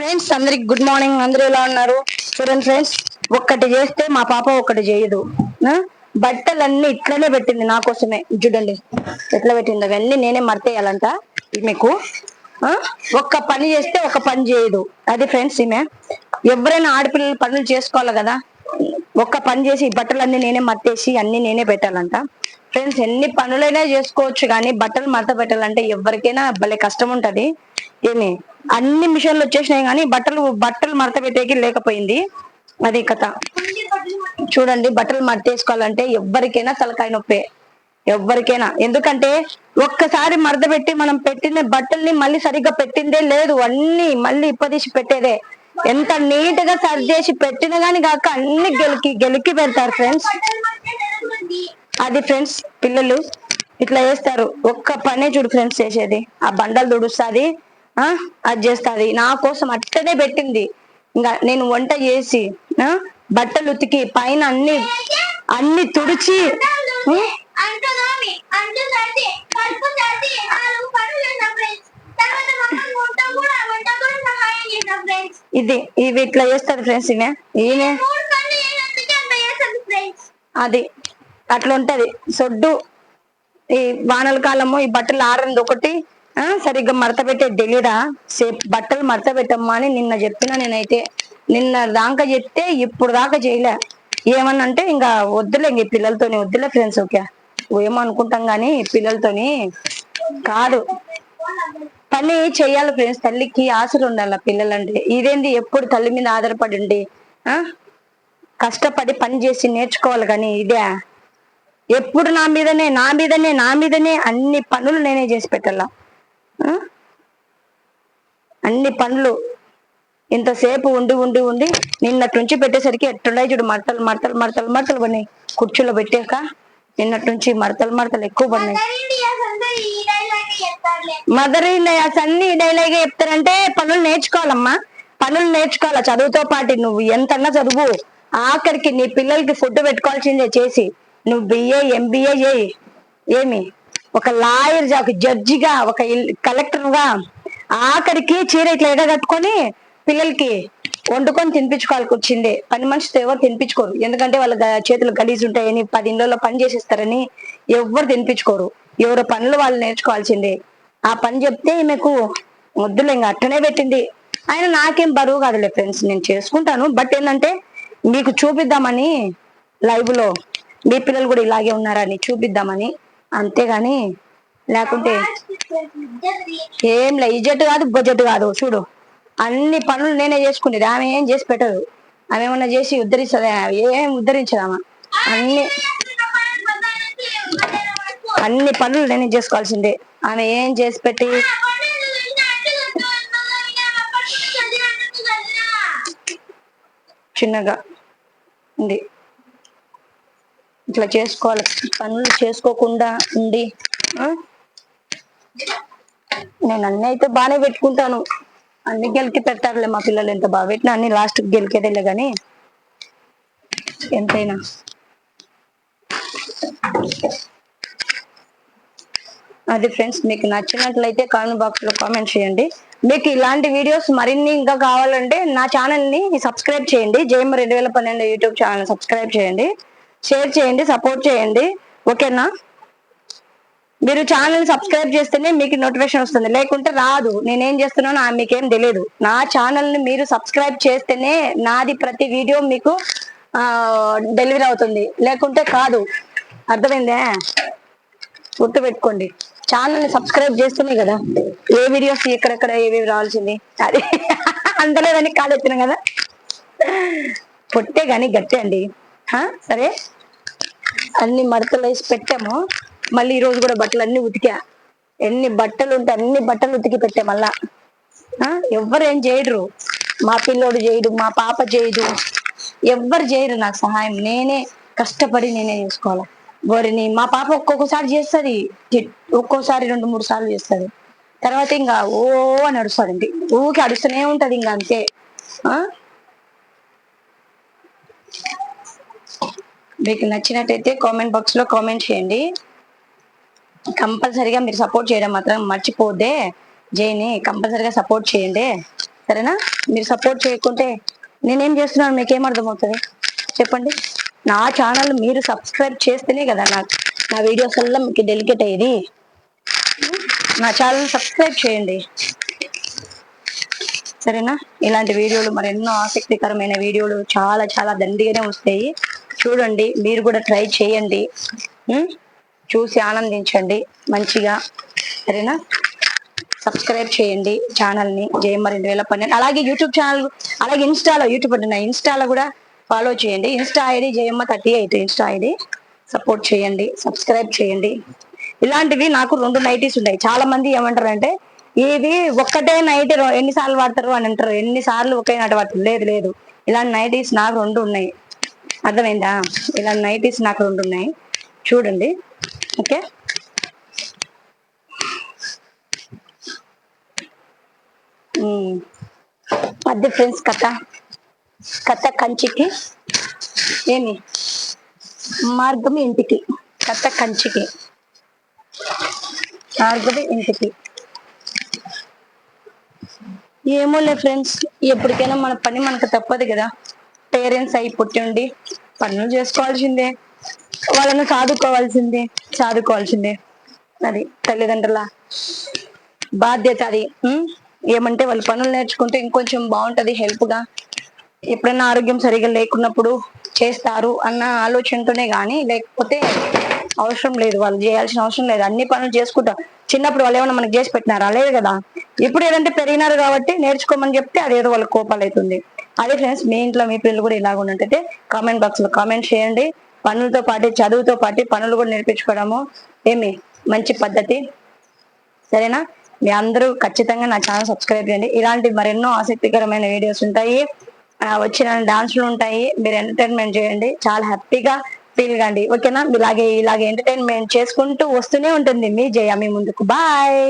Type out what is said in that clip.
Friends అందరికి good morning అందరూ ఎలా ఉన్నారు? చూడండి ఫ్రెండ్స్ ఒక్కటి చేస్తే మా పాప ఒకటి చేయదు. బట్టలన్నీ ఇట్లనే పెట్టింది నా కోసమే. చూడండి ఎట్లా పెట్టింది. అవన్నీ నేనే మర్తేయాలంట మీకు. ఒక్క పని చేస్తే ఒక పని చేయదు. అది ఫ్రెండ్స్ ఈమె. ఎవరైనా ఆడపిల్లలు పనులు చేసుకోవాలి కదా. ఒక్క పని చేసి ఈ బట్టలన్నీ నేనే మర్తేసి అన్ని నేనే పెట్టాలంట. ఫ్రెండ్స్ ఎన్ని పనులైనా చేసుకోవచ్చు కానీ బట్టలు మడత పెట్టాలంటే ఎవరికైనా భలే కష్టం ఉంటది. ఏమి? అన్ని మిషన్లు వచ్చేసినాయి కానీ బట్టలు బట్టలు మడత పెట్టేకి లేకపోయింది. అది కథ. చూడండి బట్టలు మడతేసుకోవాలంటే ఎవరికైనా తలకాయ నొప్పే. ఎవరికైనా ఎందుకంటే ఒక్కసారి మడత పెట్టి మనం పెట్టిన బట్టల్ని మళ్ళీ సరిగ్గా పెట్టిందే లేదు. అన్ని మళ్ళీ ఇప్పదీసి పెట్టేదే. ఎంత నీట్గా సర్దేసి పెట్టిన గాని కాక అన్ని గెలికి గెలికి పెడతారు ఫ్రెండ్స్. అది ఫ్రెండ్స్ పిల్లలు ఇట్లా చేస్తారు. ఒక్క పనే చూడు ఫ్రెండ్స్ చేసేది. ఆ బండలు తుడుస్తుంది. అది చేస్తుంది. నా కోసం అట్టనే పెట్టింది. ఇంకా నేను వంట చేసి ఆ బట్టలు ఉతికి పైన అన్ని అన్ని తుడిచి. ఇది ఇవి ఇట్లా చేస్తారు ఫ్రెండ్స్ ఈమె ఈమె. అది అట్లా ఉంటది సొడ్డు ఈ వానల కాలము ఈ బట్టలు ఆరంది ఒకటి సరిగ్గా మడత పెట్టేది తెలియదా సేపు బట్టలు మడత పెట్టమ్మా అని నిన్న చెప్పిన నేనైతే. నిన్న దాకా చెప్తే ఇప్పుడు దాకా చేయలే. ఏమన్నా అంటే ఇంకా వద్దులే ఇంక పిల్లలతోని వద్దులే ఫ్రెండ్స్ ఓకే. ఏమో అనుకుంటాం కానీ పిల్లలతోని కాదు. పని చెయ్యాలి ఫ్రెండ్స్ తల్లికి ఆశలు ఉండాలి పిల్లలంటే. ఇదేంది? ఎప్పుడు తల్లి మీద ఆధారపడి ఉండి ఆ? కష్టపడి పని చేసి నేర్చుకోవాలి కానీ ఇదే. ఎప్పుడు నా మీదనే నా మీదనే నా మీదనే అన్ని పనులు నేనే చేసి పెట్టాలా? అన్ని పనులు ఇంతసేపు ఉండి ఉండి ఉండి నిన్నటి నుంచి పెట్టేసరికి ఎట్టున్నాయి చూడు మడతలు మడతలు మడతలు మడతలు పడినాయి. కుర్చీలో పెట్టాక నిన్నటి నుంచి మడతలు మడతలు ఎక్కువ పడినాయి. మదర్ ఇండియాస్ అన్ని డైలాగ్ చెప్తారంటే పనులు నేర్చుకోవాలమ్మా. పనులు నేర్చుకోవాలా చదువుతో పాటు నువ్వు ఎంతన్నా చదువు. ఆఖరికి నీ పిల్లలకి ఫుడ్ పెట్టుకోవాల్సిందే చేసి. నువ్వు బిఏ ఎంబీఏ చేయి. ఏమి? ఒక లాయర్ ఒక జడ్జిగా ఒక కలెక్టర్గా ఆఖరికి చీర ఇట్లా ఎడగట్టుకొని పిల్లలకి వండుకొని తినిపించుకోవాల్సి వచ్చింది. పని మనిషితో ఎవరు తినిపించుకోరు. ఎందుకంటే వాళ్ళ చేతులు గలీజ్ ఉంటాయని పది ఇళ్ళలో పని చేసేస్తారని ఎవరు తినిపించుకోరు. ఎవరు పనులు వాళ్ళు నేర్చుకోవాల్సిందే. ఆ పని చెప్తే ఈమెకు వద్దులే ఇంకా అట్టనే పెట్టింది. ఆయన నాకేం బరువు కాదులే ఫ్రెండ్స్ నేను చేసుకుంటాను. బట్ ఏంటంటే మీకు చూపిద్దామని లైవ్లో మీ పిల్లలు కూడా ఇలాగే ఉన్నారని చూపిద్దామని అంతేగాని లేకుంటే. ఏం లే ఇజ్జట్ కాదు బడ్జెట్ కాదు చూడు. అన్ని పనులు నేనే చేసుకునేది ఆమె ఏం చేసి పెట్టదు. ఆమె ఏమన్నా చేసి ఉద్ధరిస్తుంది? ఏం ఉద్ధరించదు ఆమె. అన్ని. అన్ని పనులు నేనే చేసుకోవాల్సిందే. ఆమె ఏం చేసి పెట్టి ఆ పనులు చూసినా అడ్డు కొట్టు, మళ్ళా ఇంకా అప్పటి నుంచి చదివి అన్నట్టు చదివినా. చిన్నగా ఉంది ఇట్లా చేసుకోవాలి. పనులు చేసుకోకుండా ఉండి నేను అన్ని అయితే బాగానే పెట్టుకుంటాను. అన్ని గెలికి పెట్టారులే మా పిల్లలు ఎంత బాగా పెట్టినా అన్ని లాస్ట్ గెలికేదేలే కానీ ఎంతైనా. అది ఫ్రెండ్స్ మీకు నచ్చినట్లయితే కామెంట్ బాక్స్లో కామెంట్ చేయండి. మీకు ఇలాంటి వీడియోస్ మరిన్ని ఇంకా కావాలంటే నా ఛానల్ని సబ్స్క్రైబ్ చేయండి. జేఎం రెండు వేల పన్నెండు యూట్యూబ్ ఛానల్ సబ్స్క్రైబ్ చేయండి. షేర్ చేయండి సపోర్ట్ చేయండి. ఓకేనా? మీరు ఛానల్ సబ్స్క్రైబ్ చేస్తేనే మీకు నోటిఫికేషన్ వస్తుంది. లేకుంటే రాదు. నేనేం చేస్తున్నానో మీకేం తెలియదు నా ఛానల్ని మీరు సబ్స్క్రైబ్ చేస్తేనే నాది ప్రతి వీడియో మీకు డెలివరీ అవుతుంది. లేకుంటే కాదు. అర్థమైందే? గుర్తుపెట్టుకోండి. పెట్టుకోండి సబ్స్క్రైబ్ చేస్తేనే కదా. ఏ వీడియోస్ ఎక్కడెక్కడ ఏవేవి రావాల్సింది? అది అందలేదని కాదెత్తిన కదా. పొట్టే కానీ గట్టి అండి. సరే అన్ని మడతలు వేసి పెట్టాము. మళ్ళీ ఈ రోజు కూడా బట్టలు అన్ని ఉతికా. ఎన్ని బట్టలు ఉంటే అన్ని బట్టలు ఉతికి పెట్టా మళ్ళా. ఎవరేం ఎవ్వరు ఏం చేయరు. మా పిల్లోడు చేయడు మా పాప చేయదు. ఎవ్వరు చేయరు నాకు సహాయం. నేనే కష్టపడి నేనే చేసుకోవాలి. గోరిని మా పాప ఒక్కొక్కసారి చేస్తుంది. ఒక్కోసారి రెండు మూడు సార్లు చేస్తుంది. తర్వాత ఇంకా ఓ అని అడుస్తుంది ఊకి అడుస్తూనే ఉంటది ఇంకా అంతే. ఆ? మీకు నచ్చినట్టయితే కామెంట్ బాక్స్లో కామెంట్ చేయండి. కంపల్సరీగా మీరు సపోర్ట్ చేయడం మాత్రం మర్చిపోద్దే. జైని కంపల్సరీగా సపోర్ట్ చేయండి. సరేనా? మీరు సపోర్ట్ చేయకుంటే నేనేం చేస్తున్నాను? మీకేం అర్థమవుతుంది? చెప్పండి. నా ఛానల్ మీరు సబ్స్క్రైబ్ చేస్తేనే కదా నాకు నా వీడియోస్ వల్ల మీకు డెలికేట్ అయ్యేది. నా ఛానల్ సబ్స్క్రైబ్ చేయండి. సరేనా? ఇలాంటి వీడియోలు మరి ఎన్నో ఆసక్తికరమైన వీడియోలు చాలా చాలా దండిగానే వస్తాయి. చూడండి మీరు కూడా ట్రై చేయండి. చూసి ఆనందించండి. మంచిగా సరేనా? సబ్స్క్రైబ్ చేయండి ఛానల్ని. జయమ్మ రెండు వేల పన్నెండు. అలాగే యూట్యూబ్ ఛానల్ అలాగే ఇన్స్టాలో యూట్యూబ్ అంటున్నా ఇన్స్టాలో కూడా ఫాలో చేయండి. Insta ID Jayamma thirty eight. Insta ID support చేయండి సబ్స్క్రైబ్ చేయండి. ఇలాంటివి నాకు రెండు నైటీస్ ఉన్నాయి. చాలా మంది ఏమంటారంటే ఇది ఒక్కటే నైట్ ఎన్నిసార్లు వాడతారు అని అంటారు. ఎన్నిసార్లు ఒకే నాటి వాడతారు. లేదు లేదు. ఇలాంటి నైటీస్ నాకు రెండు ఉన్నాయి. అర్థమైందా? ఇలా నైటీస్ నాకు రెండు ఉన్నాయి. చూడండి. ఓకే? అది ఫ్రెండ్స్ కథ. కథ కంచికి. ఏమి? మార్గం ఇంటికి. కథ కంచికి. మార్గం ఇంటికి. ఏమోలే ఫ్రెండ్స్ ఎప్పటికైనా మన పని మనకు తప్పదు కదా. పేరెంట్స్ అయి పుట్టి ఉండి పనులు చేసుకోవాల్సిందే వాళ్ళను సాదుకోవాల్సిందే సాదుకోవాల్సిందే. అది తల్లిదండ్రుల బాధ్యత అది. ఏమంటే వాళ్ళు పనులు నేర్చుకుంటే ఇంకొంచెం బాగుంటది హెల్ప్గా. ఎప్పుడైనా ఆరోగ్యం సరిగా లేకున్నప్పుడు చేస్తారు అన్న ఆలోచనతోనే కానీ లేకపోతే అవసరం లేదు వాళ్ళు చేయాల్సిన అవసరం లేదు. అన్ని పనులు చేసుకుంటాం. చిన్నప్పుడు వాళ్ళు ఏమైనా మనకి చేసి పెట్టినారా? లేదు కదా. ఇప్పుడు ఏదంటే పెరిగినారు కాబట్టి నేర్చుకోమని చెప్తే అదేదో వాళ్ళ కోపాలు అవుతుంది అదే ఫ్రెండ్స్ మీ ఇంట్లో మీ పిల్లలు కూడా ఇలాగ ఉన్నట్టయితే కామెంట్ బాక్స్లో కామెంట్ చేయండి. పనులతో పాటు చదువుతో పాటు పనులు కూడా నేర్పించుకోవడము ఏమి? మంచి పద్ధతి. సరేనా? మీ అందరూ ఖచ్చితంగా నా ఛానల్ సబ్స్క్రైబ్ చేయండి. ఇలాంటి మరెన్నో ఆసక్తికరమైన వీడియోస్ ఉంటాయి. వచ్చిన డాన్స్లు ఉంటాయి. మీరు ఎంటర్టైన్మెంట్ చేయండి. చాలా హ్యాపీగా ఫీల్ కండి. ఓకేనా? ఇలాగే ఇలాగే ఎంటర్టైన్మెంట్ చేసుకుంటూ వస్తూనే ఉంటుంది. మీ జయ మీ ముందుకు. బాయ్